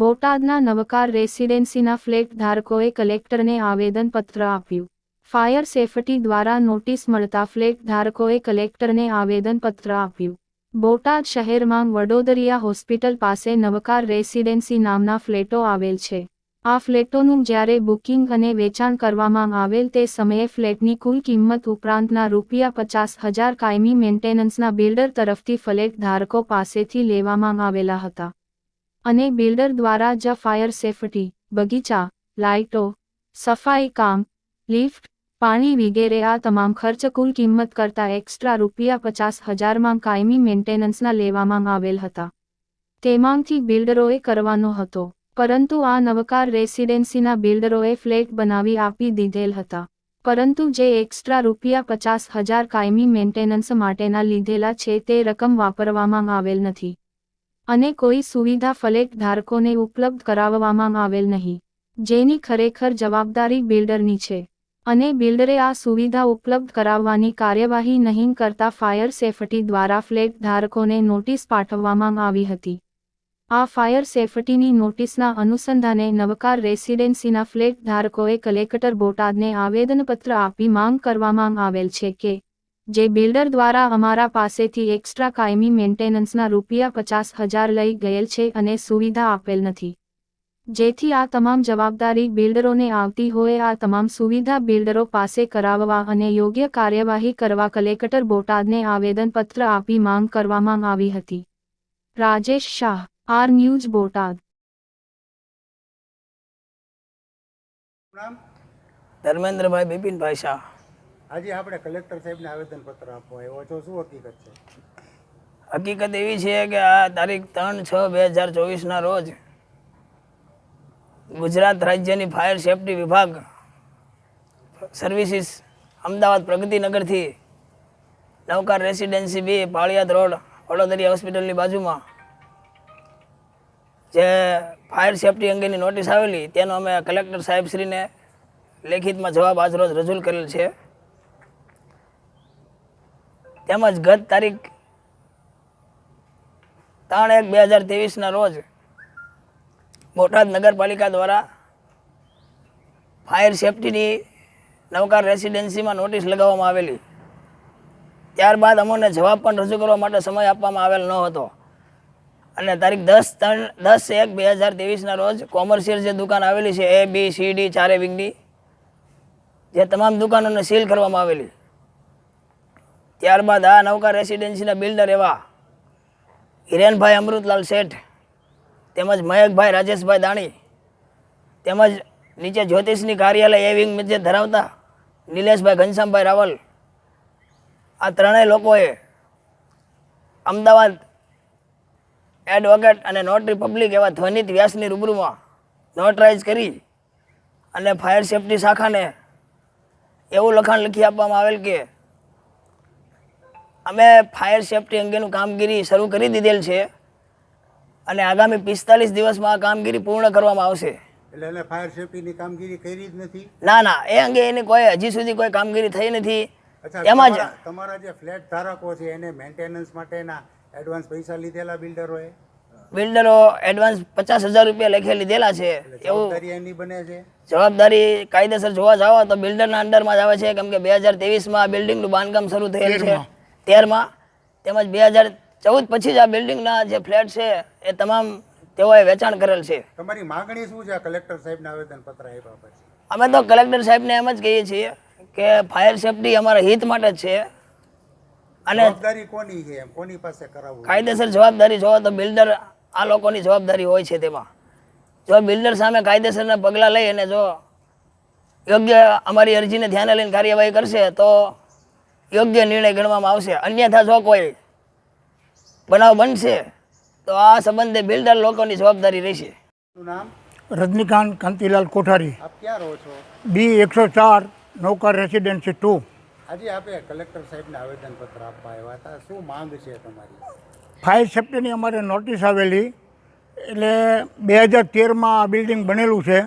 બોટાદના નવકાર રેસિડેન્સીના ફ્લેટ ધારકોએ કલેક્ટરને આવેદનપત્ર આપ્યું. ફાયર સેફટી દ્વારા નોટિસ મળતા ફ્લેટ ધારકોએ કલેક્ટરને આવેદનપત્ર આપ્યું. બોટાદ શહેરમાં વડોદરિયા હોસ્પિટલ પાસે નવકાર રેસિડેન્સી નામના ફ્લેટો આવેલ છે. આ ફ્લેટોનું જ્યારે બુકિંગ અને વેચાણ કરવામાં આવેલ તે સમયે ફ્લેટની કુલ કિંમત ઉપરાંતના રૂપિયા પચાસ હજાર કાયમી મેન્ટેનન્સના બિલ્ડર તરફથી ફ્લેટ ધારકો પાસેથી લેવામાં આવેલા હતા. અને બિલ્ડર દ્વારા જ ફાયર સેફટી, બગીચા, લાઇટો, સફાઈ કામ, લિફ્ટ, પાણી વગેરે આ તમામ ખર્ચ કુલ કિંમત કરતાં એક્સ્ટ્રા રૂપિયા પચાસ હજારમાં કાયમી મેન્ટેનન્સના લેવામાં આવેલ હતા. તેમાંથી બિલ્ડરોએ કરવાનો હતો, પરંતુ આ નવકાર રેસિડેન્સીના બિલ્ડરોએ ફ્લેટ બનાવી આપી દીધેલ હતા, પરંતુ જે એક્સ્ટ્રા રૂપિયા પચાસ હજાર કાયમી મેન્ટેનન્સ માટેના લીધેલા છે તે રકમ વાપરવામાં આવેલ નથી. અને કોઈ સુવિધા ફ્લેટ ધારકોને ઉપલબ્ધ કરાવવામાં આવેલ નહીં. જેની ખરેખર જવાબદારી બિલ્ડરની છે. અને બિલ્ડરે આ સુવિધા ઉપલબ્ધ કરાવવાની કાર્યવાહી નહીં કરતા ફાયર સેફટી દ્વારા ફ્લેટ ધારકોને નોટિસ પાઠવવામાં આવી હતી. આ ફાયર સેફટીની નોટિસના અનુસંધાને નવકાર રેસિડેન્સીના ફ્લેટ ધારકોએ કલેક્ટર બોટાદને આવેદનપત્ર આપી માંગ કરવામાં આવેલ છે કે જે બિલ્ડર દ્વારા અમારા પાસેથી એક્સ્ટ્રા કાયમી મેન્ટેનન્સના રૂપિયા પચાસ હજાર લઈ ગયેલ છે અને સુવિધા આપેલ નથી. જેથી આ તમામ જવાબદારી બિલ્ડરોને આવતી હોય આ તમામ સુવિધા બિલ્ડરો પાસે કરાવવા અને યોગ્ય કાર્યવાહી કરવા કલેક્ટર બોટાદને આવેદનપત્ર આપી માંગ કરવામાં આવી હતી. Rajesh Shah R news Botad. Dharmendrabhai બિપિનભાઈ શાહ. આજે આપણે કલેક્ટર સાહેબને આવેદનપત્ર આપવા આવ્યો છો શું હકીકત છે? હકીકત એવી છે કે આ તારીખ ત્રણ છ બે હજાર ચોવીસના રોજ ગુજરાત રાજ્યની ફાયર સેફટી વિભાગ services Ahmedabad પ્રગતિનગરથી Navkar residency B Paliyad road Vadodari હોસ્પિટલની બાજુમાં જે ફાયર સેફટી અંગેની નોટિસ આવેલી, તેનો અમે કલેક્ટર સાહેબશ્રીને લેખિતમાં જવાબ આજરોજ રજૂ કરેલ છે. તેમજ ગત તારીખ ત્રણ એક બે હજાર ત્રેવીસના રોજ બોટાદ નગરપાલિકા દ્વારા ફાયર સેફટીની નવકાર રેસિડેન્સીમાં નોટિસ લગાવવામાં આવેલી. ત્યારબાદ અમોને જવાબ પણ રજૂ કરવા માટે સમય આપવામાં આવેલ ન હતો. અને તારીખ દસ ત્રણ દસ એક બે હજાર ત્રેવીસના રોજ કોમર્શિયલ જે દુકાન આવેલી છે એ, બી, સી, ડી ચારે વિંગની જે તમામ દુકાનોને સીલ કરવામાં આવેલી. ત્યારબાદ આ નવકા રેસિડેન્સીના બિલ્ડર એવા હિરેનભાઈ અમૃતલાલ શેઠ, તેમજ મયકભાઈ રાજેશભાઈ દાણી, તેમજ નીચે જ્યોતિષની કાર્યાલય એ વિંગ જે ધરાવતા નિલેશભાઈ ઘનશ્યામભાઈ રાવલ, આ ત્રણેય લોકોએ અમદાવાદ એડવોકેટ અને નોટરી રિપબ્લિક એવા ધ્વનિત વ્યાસની રૂબરૂમાં નોટરાઇઝ કરી અને ફાયર સેફટી શાખાને એવું લખાણ લખી આપવામાં આવેલ કે અમે ફાયર સેફટી અંગેનું કામગીરી શરૂ કરી દીધેલ છે અને આગામી પિસ્તાલીસ દિવસમાં આ કામગીરી પૂર્ણ કરવામાં આવશે. એટલે એને ફાયર સેફટીની કામગીરી કરી જ નથી? ના ના એ અંગે એની કોઈ હજી સુધી કોઈ કામગીરી થઈ નથી. એમાં જ તમારા- જે ફ્લેટ ધારકો છે એને મેન્ટેનન્સ માટેના એડવાન્સ પૈસા લીધેલા બિલ્ડરોએ બિલ્ડરો એડવાન્સ પચાસ હજાર રૂપિયા લખે લીધેલા છે. એવું જવાબદારી એની બને છે? જવાબદારી કાયદેસર જોવા જાઓ તો બિલ્ડરના અંડરમાં જ આવે છે. કેમ કે બે હજાર તેવીસમાં બિલ્ડિંગનું બાંધકામ શરૂ થયેલ છે. તેરમાં તેમજ બે હજાર ચૌદ પછી જ આ બિલ્ડિંગના જે ફ્લેટ છે એ તમામ તેઓએ વેચાણ કરેલ છે. તમારી માગણી શું છે કલેક્ટર સાહેબને આવેદનપત્ર આપ્યા પછી? અમે તો કલેક્ટર સાહેબને એમ જ કહીએ છીએ કે ફાયર સેફટી અમારા હિત માટે છે. અને જવાબદારી કોની છે એમ? કોની પાસે કરાવવું? કાયદેસર જવાબદારી જોવો તો બિલ્ડર આ લોકોની જવાબદારી હોય છે તેમાં. જો બિલ્ડર સામે કાયદેસરના પગલાં લઈ અને જો યોગ્ય અમારી અરજીને ધ્યાને લઈને કાર્યવાહી કરશે તો યોગ્ય નિર્ણય ગણવામાં આવશે. અન્યથા જો કોઈ બનાવ બનશે તો આ સંબંધે બિલ્ડર લોકોની જવાબદારી રહેશે. રજનીકાંત કાંતિલાલ કોઠારી. આપ ક્યાં રહો છો? બી એકસો ચાર નૌકા રેસિડેન્સી ટુ. આજે આપે કલેક્ટર સાહેબને આવેદનપત્ર આપવા આવ્યા હતા. શું માંગ છે તમારી? ફાયર સેફ્ટીની અમારે નોટિસ આવેલી એટલે બે હજાર તેરમાં આ બિલ્ડિંગ બનેલું છે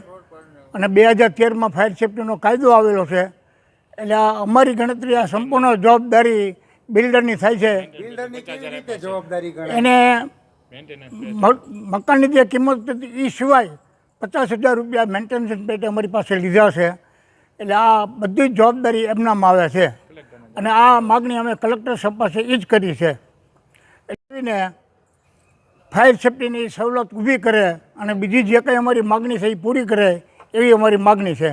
અને બે હજાર તેરમાં ફાયર સેફ્ટીનો કાયદો આવેલો છે. એટલે અમારી ગણતરી આ સંપૂર્ણ જવાબદારી બિલ્ડરની થાય છે. બિલ્ડરની કેવી રીતે જવાબદારી એને મકાનની જે કિંમત હતી એ સિવાય પચાસ હજાર રૂપિયા મેન્ટેનન્સ પેટે અમારી પાસે લીધા છે. એટલે આ બધી જ જવાબદારી એમનામાં આવે છે. અને આ માગણી અમે કલેક્ટર સાહેબ પાસે એ જ કરી છે. એટલે ફાયર સેફ્ટીની સવલત ઊભી કરે અને બીજી જે કંઈ અમારી માગણી છે એ પૂરી કરે એવી અમારી માગણી છે.